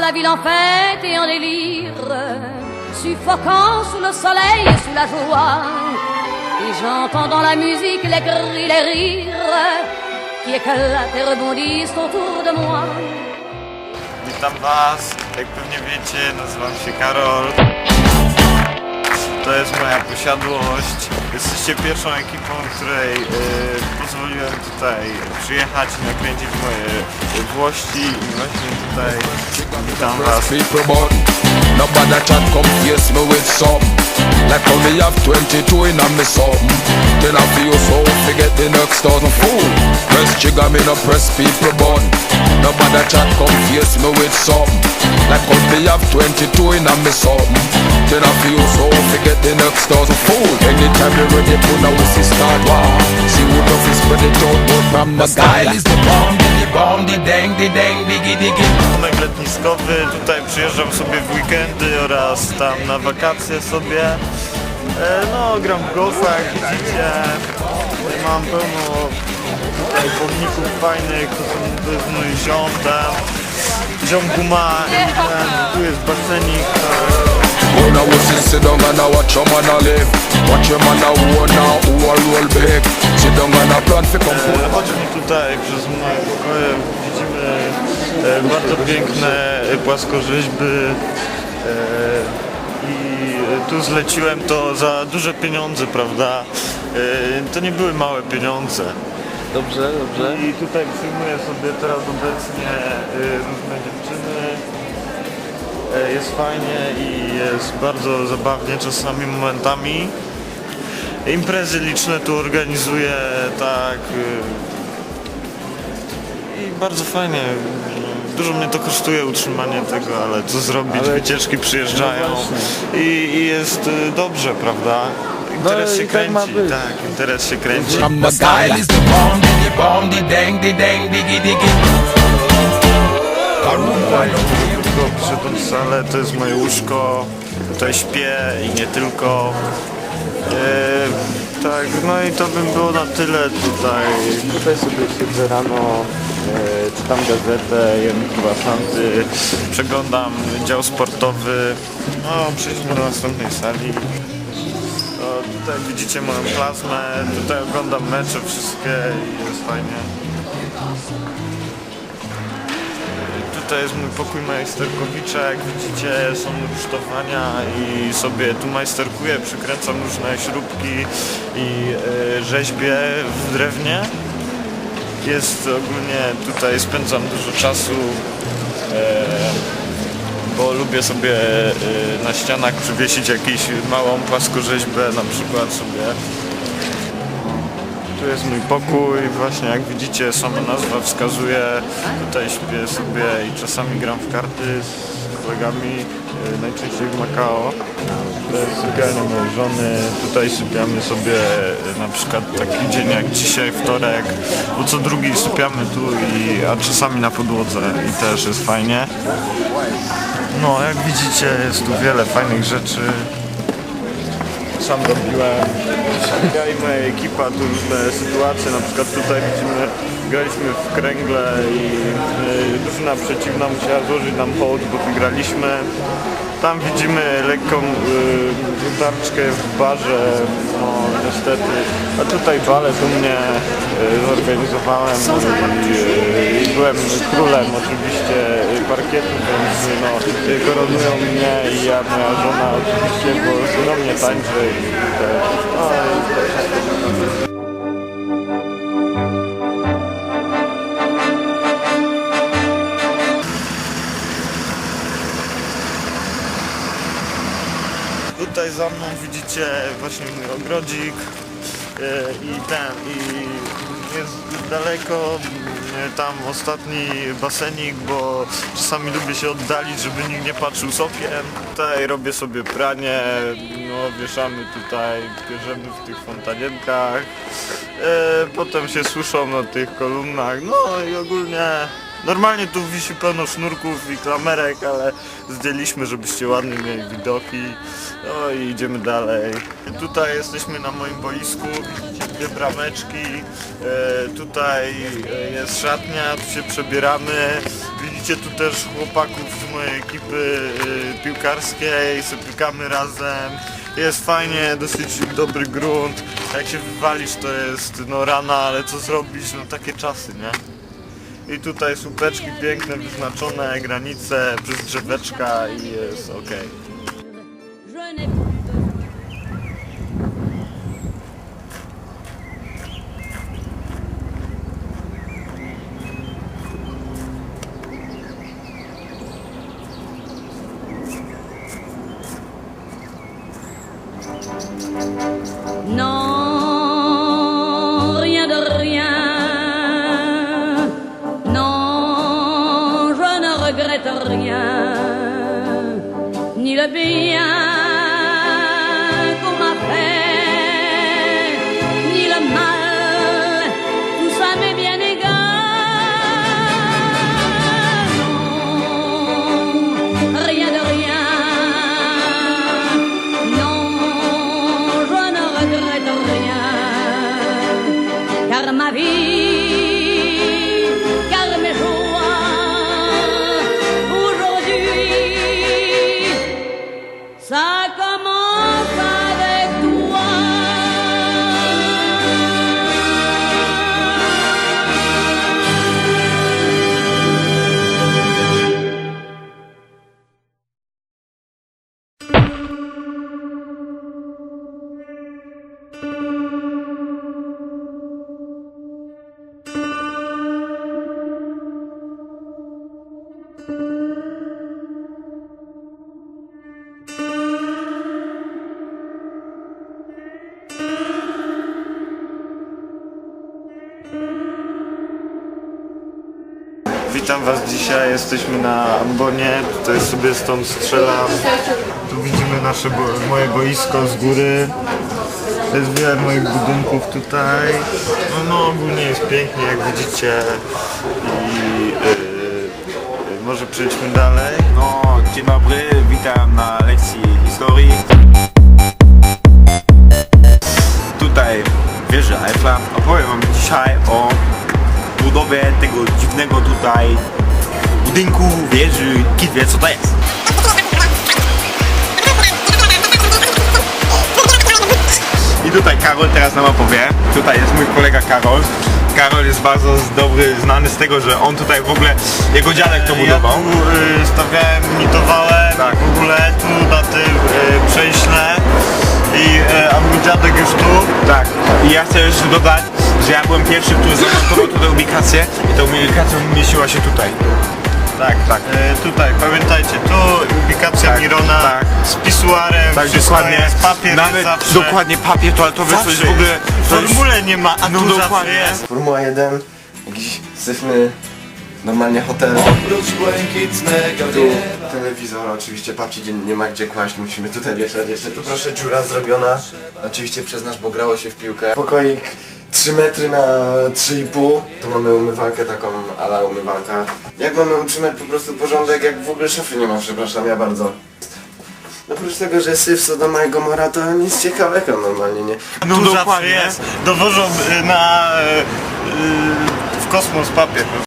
la ville en fête et en délire, suffocant sous le soleil et sous la joie. Et j'entends dans la musique les cris, les rires qui éclatent et rebondissent autour de moi. To jest moja posiadłość. Jesteście pierwszą ekipą, której e, pozwoliłem tutaj przyjechać i nakręcić moje włości i właśnie tutaj witam Was. But Nobody chat come face me with some Like how me have 22 in a me something. Then I feel so forget the next thousand. Fool Press trigger me no press people button. Nobody chat come face me with some Like how me have 22 in a me something. Then I feel so forget the next thousand. Fool Anytime you ready put a whistle start war See love is spread it from is the bomb, bomb, the dang, the dang, diggy, Domek letniskowy, tutaj przyjeżdżam sobie w weekendy oraz tam na wakacje sobie. E, no, gram w jak widzicie. Mam pełno tutaj pomników fajnych, to, są, to jest mój ziom tam. Ziom Guma, tu jest basenik. When I was in sit down and I watch man live Watch man now who roll Sit tutaj przez moje pokoje, widzimy e, bardzo piękne e, płaskorzeźby e, i tu zleciłem to za duże pieniądze, prawda? To nie były małe pieniądze. Dobrze, dobrze. I tutaj przyjmuję sobie teraz obecnie różne dziewczyny. Jest fajnie i jest bardzo zabawnie czasami momentami. Imprezy liczne tu organizuję, tak. I bardzo fajnie. Dużo mnie to kosztuje utrzymanie tego, ale co zrobić? Ale- Wycieczki przyjeżdżają No i, i jest y, dobrze, prawda? Interes No się tak kręci, być. tak, interes się kręci. Przyszedłem w salę, to jest moje łóżko, tutaj śpię i nie tylko. E, tak, no i to by było na tyle tutaj. Tutaj sobie siedzę rano, e, czytam gazetę, jem croissanty, przeglądam dział sportowy. No, przejdźmy do następnej sali. O, tutaj widzicie moją plazmę, tutaj oglądam mecze wszystkie i jest fajnie. Tutaj jest mój pokój majsterkowicza, jak widzicie są rusztowania i sobie tu majsterkuję, przykręcam różne śrubki i e, rzeźbię w drewnie. Jest ogólnie, tutaj spędzam dużo czasu, e, bo lubię sobie e, na ścianach przywiesić jakąś małą płaskorzeźbę na przykład sobie. Tu jest mój pokój, właśnie jak widzicie sama nazwa wskazuje, tutaj śpię sobie i czasami gram w karty z kolegami, e, najczęściej w Macao. To jest sypialnia mojej żony, tutaj sypiamy sobie e, na przykład taki dzień jak dzisiaj, wtorek, bo co drugi sypiamy tu, i, a czasami na podłodze i też jest fajnie. No jak widzicie jest tu wiele fajnych rzeczy, sam robiłem. Ja i moja ekipa, tu różne sytuacje, na przykład tutaj widzimy, graliśmy w kręgle i y, drużyna przeciwna musiała złożyć nam hołd, bo wygraliśmy. Tam widzimy lekką y, tarczkę w barze, no niestety. A tutaj balet u mnie y, zorganizowałem i byłem królem oczywiście parkietu, więc no, koronują mnie i ja, moja żona oczywiście, bo do mnie tańczy i też, no, i wszystko. Tutaj za mną widzicie właśnie mój ogrodzik e, i ten i jest daleko tam ostatni basenik, bo czasami lubię się oddalić, żeby nikt nie patrzył z okien. Tutaj robię sobie pranie, no wieszamy tutaj, bierzemy w tych fontanienkach, e, potem się suszą na tych kolumnach, no i ogólnie Normalnie tu wisi pełno sznurków i klamerek, ale zdjęliśmy, żebyście ładnie mieli widoki. No i idziemy dalej. Tutaj jesteśmy na moim boisku, widzicie dwie brameczki. E, tutaj e, jest szatnia, tu się przebieramy. Widzicie tu też chłopaków z mojej ekipy y, piłkarskiej, sobie pikamy razem. Jest fajnie, dosyć dobry grunt. Jak się wywalisz to jest no rana, ale co zrobić, no takie czasy, nie? I tutaj słupeczki piękne, wyznaczone, granice przez drzeweczka i jest okej. Mira bien Witam Was dzisiaj, jesteśmy na Ambonie, tutaj sobie stąd strzelam. Tu widzimy nasze bo moje boisko z góry. Jest wiele moich budynków tutaj. No, no ogólnie jest pięknie jak widzicie. I może przejdźmy dalej. No, dzień dobry, witam na lekcji historii. Tutaj wieży Eiffla. Opowiem wam dzisiaj o budowie tego dziwnego tutaj budynku, wieży, kit wie co to jest. I tutaj Karol teraz nam opowie. Tutaj jest mój kolega Karol. Karol jest bardzo dobry, znany z tego, że on tutaj w ogóle, jego dziadek to Ja budował. tu yy, stawiałem, mitowałem Tak. w ogóle tu na tym przejśle. I, yy, a mój dziadek już tu. Tak. I ja chcę jeszcze dodać, że ja byłem pierwszy, który zamontował tutaj ubikację i ta ubikacja umieściła się tutaj. Tak, tak. E, tutaj, pamiętajcie, tu ubikacja Tak, Mirona tak. z pisuarem, Tak, dokładnie. jest, papier Nawet jest zawsze. dokładnie papier toaletowy to jest w ogóle... w formule nie ma, a no tu zawsze dokładnie. jest. Formuła 1, jakiś syfny, normalnie hotel. Tu telewizor, oczywiście papci gdzie nie ma gdzie kłaść, musimy tutaj wieszać jeszcze. Tu proszę dziura zrobiona, oczywiście przez nas, bo grało się w piłkę. Pokoik 3 metry na 3,5. Tu mamy umywalkę taką ala umywalka. Jak mamy utrzymać po prostu porządek, jak w ogóle szafy nie ma, przepraszam, ja bardzo. Oprócz tego, że syf, Sodoma i Gomora to nic ciekawego normalnie, nie? No zawsze dokładnie. jest. Dowożą e, na, e, e, w kosmos papier.